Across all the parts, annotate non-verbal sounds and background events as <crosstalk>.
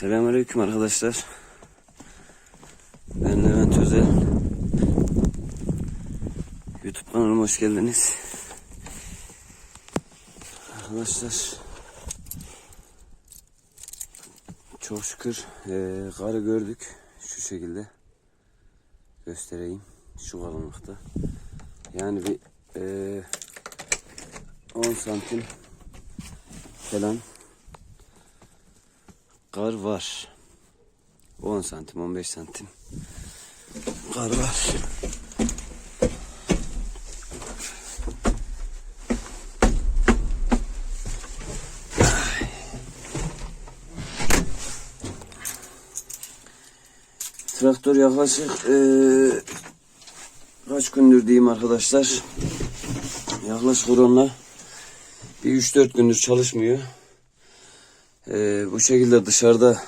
Selamünaleyküm arkadaşlar. Ben Levent Özel. YouTube kanalıma hoş geldiniz. Arkadaşlar çok şükür eee karı gördük şu şekilde göstereyim şu kalınlıkta. Yani bir eee 10 santim falan kar var. 10 santim 15 santim kar var. Traktör yaklaşık eee, kaç gündür diyeyim arkadaşlar. Yaklaşık onunla bir 3-4 gündür çalışmıyor. Eee, bu şekilde dışarıda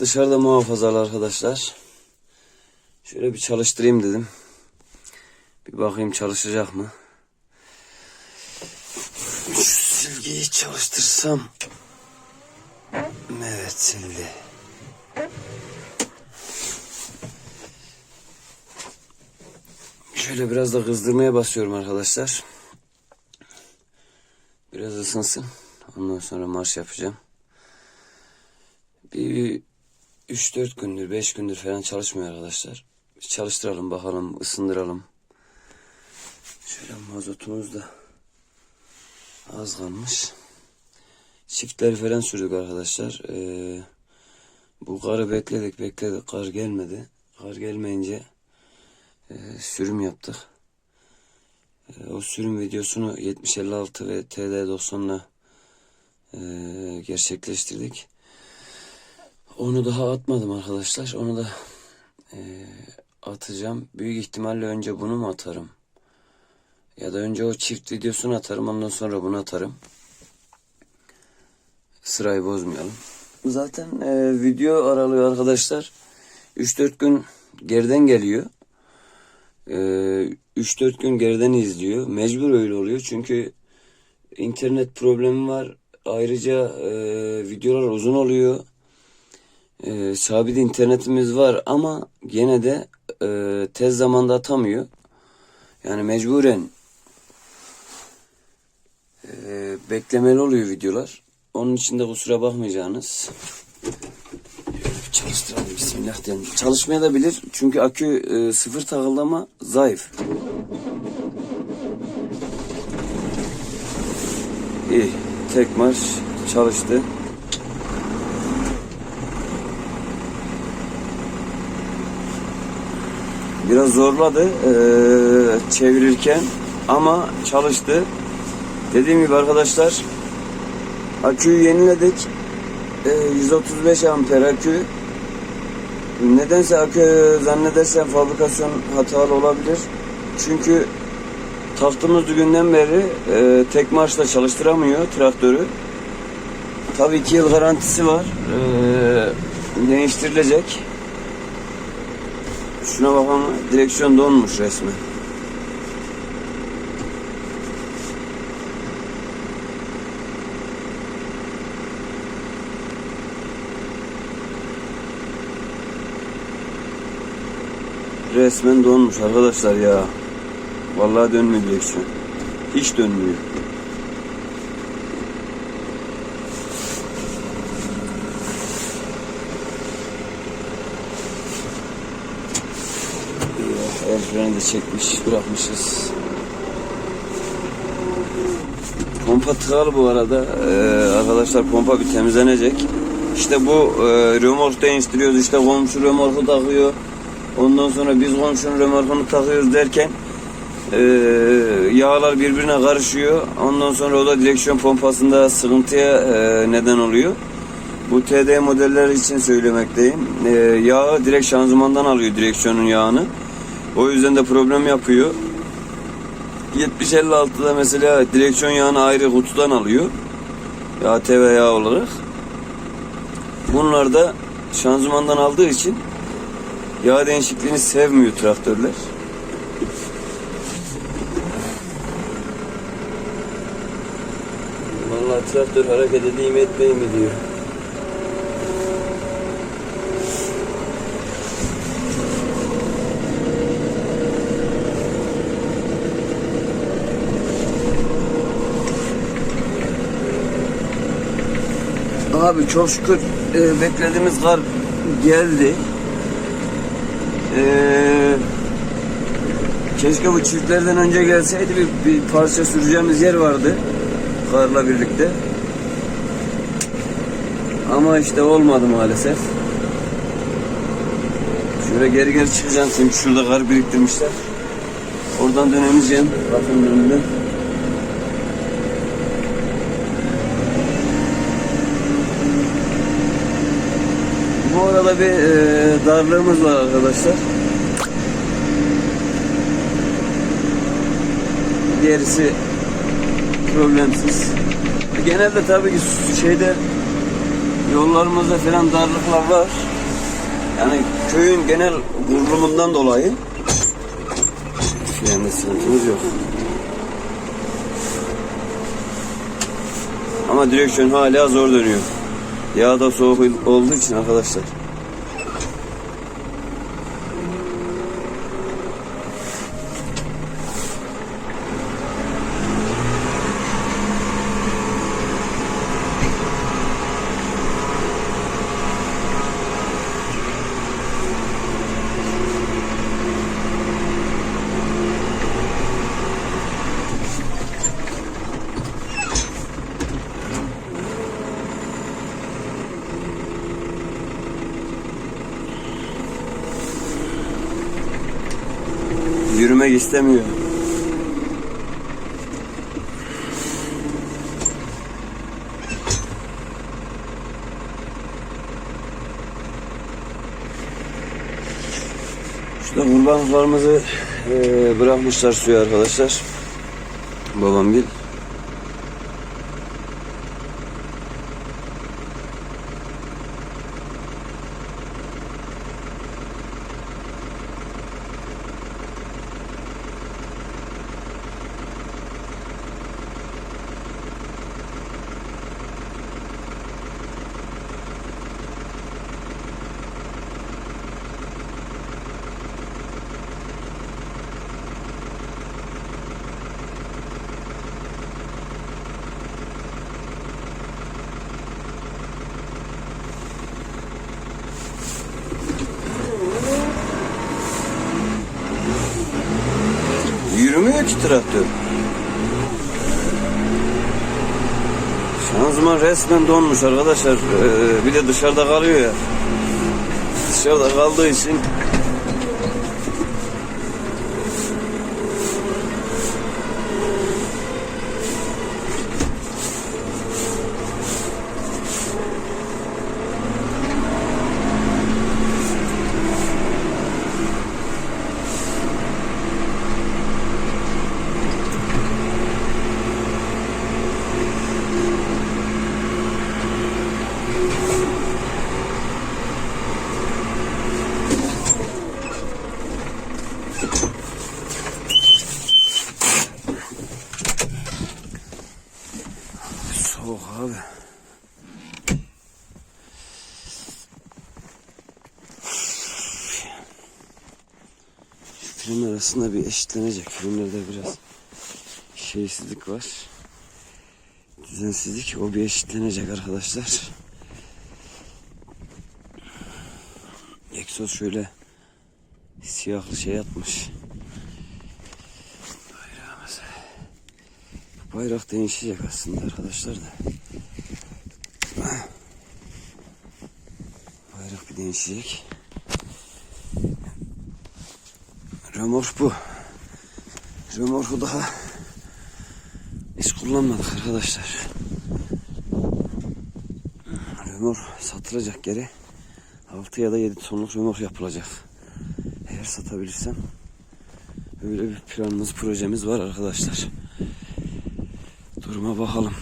dışarıda muhafazalı arkadaşlar. Şöyle bir çalıştırayım dedim. Bir bakayım çalışacak mı? Şu silgiyi çalıştırsam. Evet sildi. Şöyle biraz da kızdırmaya basıyorum arkadaşlar. Biraz ısınsın. Ondan sonra marş yapacağım. Bir 3-4 gündür, 5 gündür falan çalışmıyor arkadaşlar. Bir çalıştıralım bakalım, ısındıralım. Şöyle mazotumuz da az kalmış. Çiftleri falan sürdük arkadaşlar. Ee, bu karı bekledik bekledik kar gelmedi. Kar gelmeyince sürüm yaptık. E, o sürüm videosunu 7056 ve TD90'la e, gerçekleştirdik. Onu daha atmadım arkadaşlar. Onu da e, atacağım. Büyük ihtimalle önce bunu mu atarım? Ya da önce o çift videosunu atarım. Ondan sonra bunu atarım. Sırayı bozmayalım. Zaten e, video aralığı arkadaşlar 3-4 gün geriden geliyor. E, 3-4 gün geriden izliyor. Mecbur öyle oluyor. Çünkü internet problemi var. Ayrıca e, videolar uzun oluyor. E, sabit internetimiz var ama gene de e, tez zamanda atamıyor. Yani mecburen e, beklemeli oluyor videolar. Onun için de kusura bakmayacağınız. Bismillah diyelim. Çalışmaya da bilir çünkü akü e, sıfır takıldı zayıf. İyi. Tek marş çalıştı. Biraz zorladı e, çevirirken ama çalıştı. Dediğim gibi arkadaşlar aküyü yeniledik. E, 135 amper akü. Nedense akü zannedersem fabrikasyon hatalı olabilir. Çünkü taktığımız günden beri e, tek marşla çalıştıramıyor traktörü. Tabii 2 yıl garantisi var. E, değiştirilecek. Şuna bakalım direksiyon donmuş resmen. Resmen donmuş arkadaşlar ya. Vallahi dönmüyor direksiyon. Hiç dönmüyor. El freni de çekmiş, bırakmışız. Pompa tıkalı bu arada. Ee, arkadaşlar pompa bir temizlenecek. İşte bu e, römork değiştiriyoruz. İşte komşu römorku takıyor. Ondan sonra biz komşunun römorkunu takıyoruz derken e, yağlar birbirine karışıyor. Ondan sonra o da direksiyon pompasında sıkıntıya e, neden oluyor. Bu TD modeller için söylemekteyim. E, yağı direkt şanzımandan alıyor direksiyonun yağını. O yüzden de problem yapıyor. 70-56'da mesela direksiyon yağını ayrı kutudan alıyor. ATV yağ olarak. Bunlar da şanzımandan aldığı için Yağ değişikliğini sevmiyor traktörler. Vallahi traktör hareket edeyim etmeyeyim mi diyor. Abi çok şükür e, beklediğimiz kar geldi. Eee Keşke bu çiftlerden önce gelseydi bir, bir parça süreceğimiz yer vardı. Karla birlikte. Ama işte olmadı maalesef. Şöyle geri geri çıkacağım çünkü şurada kar biriktirmişler. Oradan dönemeyeceğim bakın önünden. Bu arada bir e, darlığımız var arkadaşlar. Gerisi problemsiz. Genelde tabii ki şeyde yollarımızda falan darlıklar var. Yani köyün genel kurulumundan dolayı frende sıkıntımız yok. Ama direksiyon hala zor dönüyor. Yağ da soğuk olduğu için arkadaşlar. Yürümek istemiyor. Şurada kurbanlıklarımızı eee, bırakmışlar suya arkadaşlar. Babam gel. Yürümüyor ki traktör. Şanzıman resmen donmuş arkadaşlar. Ee, bir de dışarıda kalıyor ya. Dışarıda kaldığı için soğuk abi. Şu film arasında bir eşitlenecek. Filmlerde biraz şeysizlik var. Düzensizlik o bir eşitlenecek arkadaşlar. Egzoz şöyle siyahlı şey atmış. Bayrağımız. Bayrak değişecek aslında arkadaşlar da. Bayrak bir değişecek. Römork bu. Römorku daha hiç kullanmadık arkadaşlar. Römork satılacak geri. 6 ya da 7 tonluk römork yapılacak. Eğer satabilirsem öyle bir planımız, projemiz var arkadaşlar. Duruma bakalım.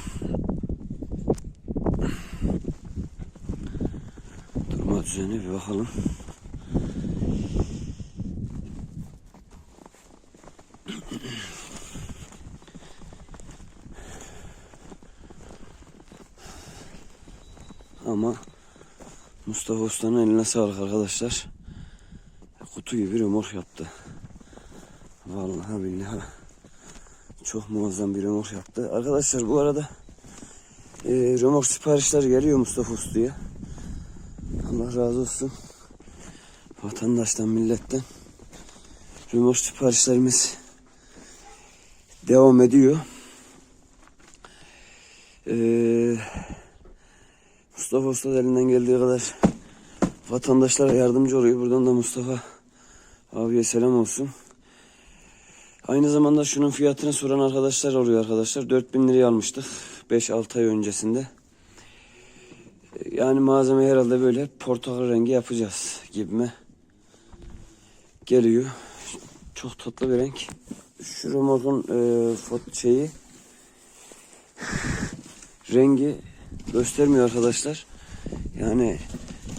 Duruma düzene bir bakalım. Mustafa Usta'nın eline sağlık arkadaşlar. Kutu gibi römork yaptı. Vallahi billahi. Çok muazzam bir römork yaptı. Arkadaşlar bu arada e, römork siparişler geliyor Mustafa Usta'ya. Allah razı olsun. Vatandaştan, milletten. Römork siparişlerimiz devam ediyor. Ee, Mustafa Usta elinden geldiği kadar vatandaşlara yardımcı oluyor. Buradan da Mustafa abiye selam olsun. Aynı zamanda şunun fiyatını soran arkadaşlar oluyor arkadaşlar. 4000 liraya almıştık 5-6 ay öncesinde. Yani malzeme herhalde böyle portakal rengi yapacağız gibime geliyor. Çok tatlı bir renk. Şu remorkun e, şeyi <sighs> rengi göstermiyor arkadaşlar. Yani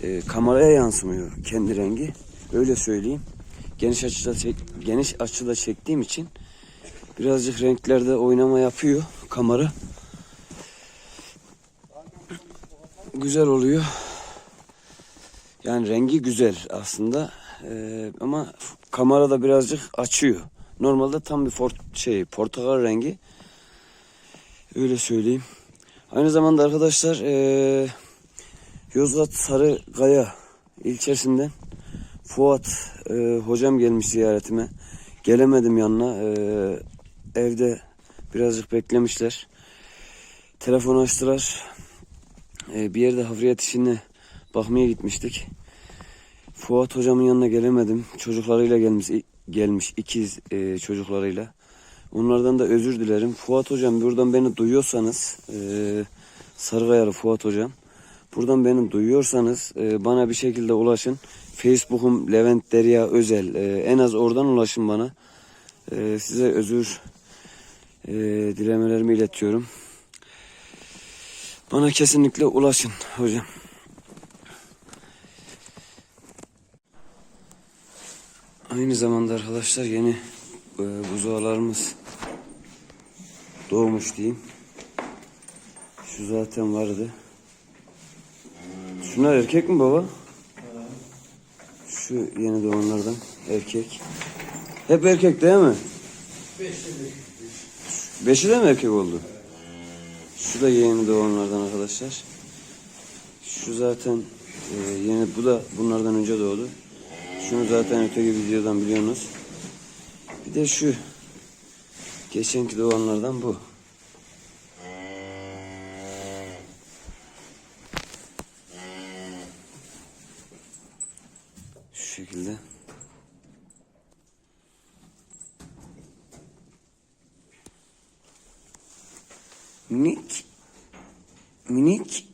e, kameraya yansımıyor kendi rengi. Öyle söyleyeyim. Geniş açıda çek, geniş açıda çektiğim için birazcık renklerde oynama yapıyor kamera. Güzel oluyor. Yani rengi güzel aslında. E, ama kamerada birazcık açıyor. Normalde tam bir fort, şey portakal rengi. Öyle söyleyeyim. Aynı zamanda arkadaşlar eee Yozgat Sarıkaya ilçesinden Fuat eee, hocam gelmiş ziyaretime. Gelemedim yanına. Eee, evde birazcık beklemişler. Telefon açtılar. Eee, bir yerde hafriyat işine bakmaya gitmiştik. Fuat hocamın yanına gelemedim. Çocuklarıyla gelmiş gelmiş ikiz eee, çocuklarıyla. Onlardan da özür dilerim. Fuat hocam buradan beni duyuyorsanız eee Sarıkayalı Fuat hocam. Buradan beni duyuyorsanız eee, bana bir şekilde ulaşın. Facebook'um Levent Derya Özel. Eee, en az oradan ulaşın bana. Eee, size özür eee, dilemelerimi iletiyorum. Bana kesinlikle ulaşın hocam. Aynı zamanda arkadaşlar yeni e, buzağlarımız doğmuş diyeyim. Şu zaten vardı. Şunlar erkek mi baba? Şu yeni doğanlardan erkek. Hep erkek değil mi? Beşi de mi erkek oldu? Şu da yeni doğanlardan arkadaşlar. Şu zaten e, yeni bu da bunlardan önce doğdu. Şunu zaten öteki videodan biliyorsunuz. Bir de şu geçenki doğanlardan bu. Şu şekilde. Minik. Minik.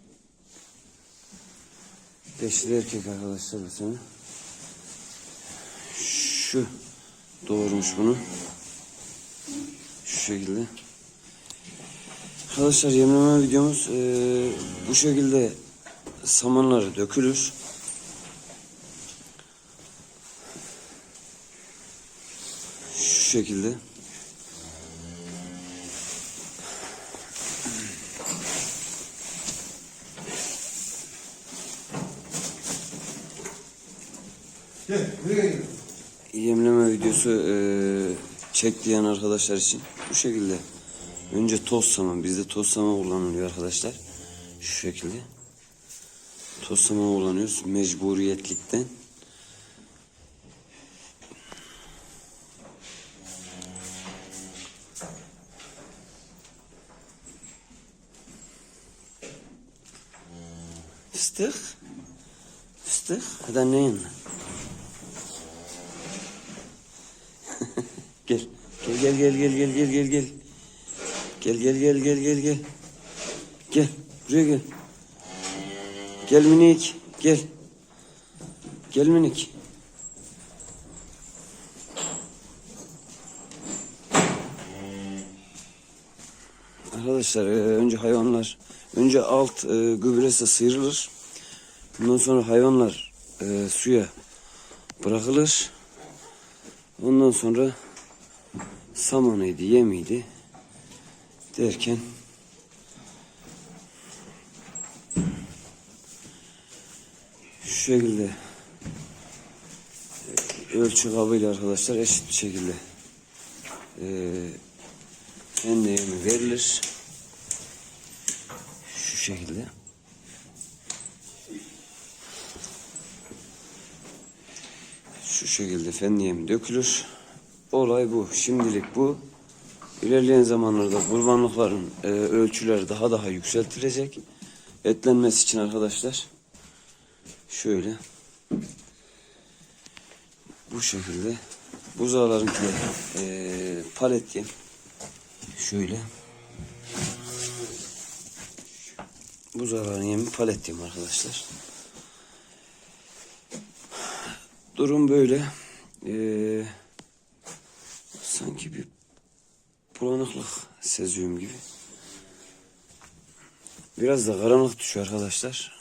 Beşli erkek arkadaşlar bu sene. Şu doğurmuş bunu. Şu şekilde. Arkadaşlar yemleme videomuz eee, bu şekilde samanları dökülür. Şu şekilde. Yemleme videosu eee çek diyen arkadaşlar için bu şekilde. Önce toz saman. Bizde toz saman kullanılıyor arkadaşlar. Şu şekilde. Toz saman kullanıyoruz. Mecburiyetlikten. Fıstık. Fıstık. Hadi annenin yanına. Gel. Gel gel gel gel gel gel gel. Gel gel gel gel gel gel. Gel. Buraya gel. Gel minik. Gel. Gel minik. Arkadaşlar e, önce hayvanlar önce alt e, gübresi sıyrılır. Ondan sonra hayvanlar e, suya bırakılır. Ondan sonra samanıydı, yemiydi derken şekilde e, ölçü kabıyla arkadaşlar eşit bir şekilde e, endeyimi verilir. Şu şekilde. Şu şekilde fenliyem dökülür. Olay bu. Şimdilik bu. İlerleyen zamanlarda kurbanlıkların e, ölçüleri daha daha yükseltilecek. Etlenmesi için arkadaşlar şöyle bu şekilde buzağlarınki e, palet yem şöyle buzağların yemi palet yem arkadaşlar. Durum böyle. Ee, sanki bir bulanıklık seziyorum gibi. Biraz da karanlık düşüyor arkadaşlar.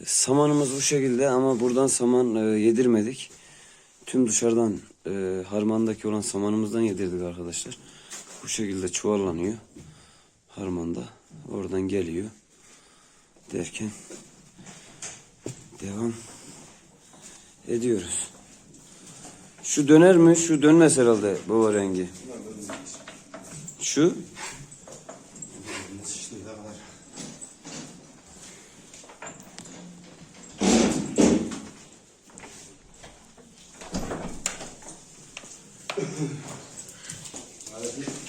Ee, Samanımız bu şekilde ama buradan saman e, yedirmedik. Tüm dışarıdan e, harmandaki olan samanımızdan yedirdik arkadaşlar. Bu şekilde çuvallanıyor. Harmanda. Oradan geliyor. Derken devam ediyoruz. Şu döner mi? Şu dönmez herhalde baba rengi. Şu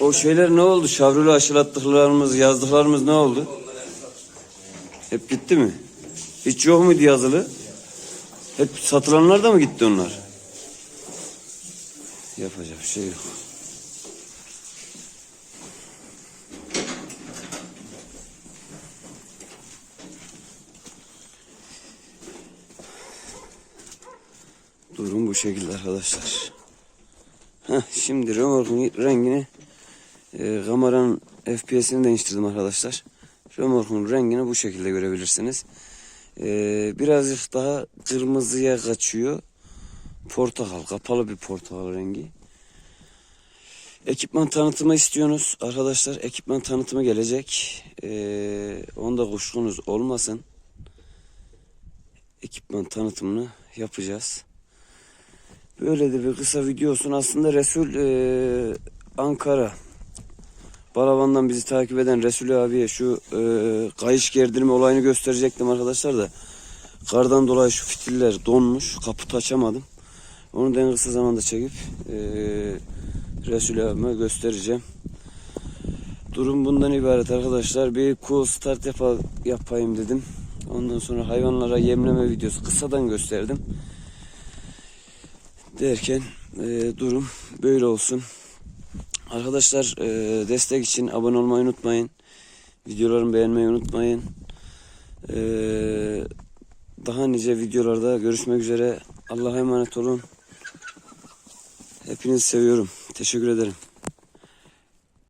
o şeyler ne oldu? Şavrulu aşılattıklarımız, yazdıklarımız ne oldu? Hep gitti mi? Hiç yok muydu yazılı? Hep satılanlar da mı gitti onlar? Yapacak bir şey yok. Durum bu şekilde arkadaşlar. Heh, şimdi remorkun rengini e, kameranın FPS'ini değiştirdim arkadaşlar. Remorkun rengini bu şekilde görebilirsiniz. E, birazcık daha kırmızıya kaçıyor. Portakal, kapalı bir portakal rengi. Ekipman tanıtımı istiyorsunuz arkadaşlar. Ekipman tanıtımı gelecek. E, onda kuşkunuz olmasın. Ekipman tanıtımını yapacağız. Böyle de bir kısa video olsun. Aslında Resul e, Ankara Balaban'dan bizi takip eden Resul abiye şu e, kayış gerdirme olayını gösterecektim arkadaşlar da kardan dolayı şu fitiller donmuş. Kaputu açamadım. Onu da en kısa zamanda çekip e, Resul abime göstereceğim. Durum bundan ibaret arkadaşlar. Bir cool start yapa, yapayım dedim. Ondan sonra hayvanlara yemleme videosu kısadan gösterdim derken e, durum böyle olsun. Arkadaşlar e, destek için abone olmayı unutmayın. Videolarımı beğenmeyi unutmayın. E, daha nice videolarda görüşmek üzere. Allah'a emanet olun. Hepinizi seviyorum. Teşekkür ederim.